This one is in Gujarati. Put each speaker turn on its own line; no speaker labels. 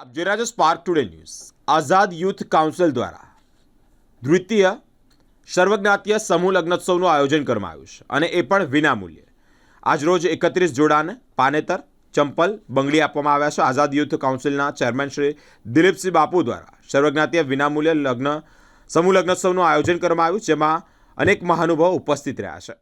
આપ જોઈ રહ્યા છો Spark today news Azad youth council દ્વારા દ્વિતીય સર્વજ્ઞાતીય સમૂહ લગ્નોત્સવનું આયોજન કરવામાં આવ્યું છે અને એ પણ વિનામૂલ્યે. આજરોજ એકત્રીસ જોડાને પાનેતર, ચંપલ, બંગડી આપવામાં આવ્યા છે. આઝાદ યુથ કાઉન્સિલના ચેરમેન શ્રી દિલીપસિંહ બાપુ દ્વારા સર્વજ્ઞાતીય વિનામૂલ્ય લગ્ન, સમૂહ લગ્નોત્સવનું આયોજન કરવામાં આવ્યું, જેમાં અનેક મહાનુભાવો ઉપસ્થિત રહ્યા છે.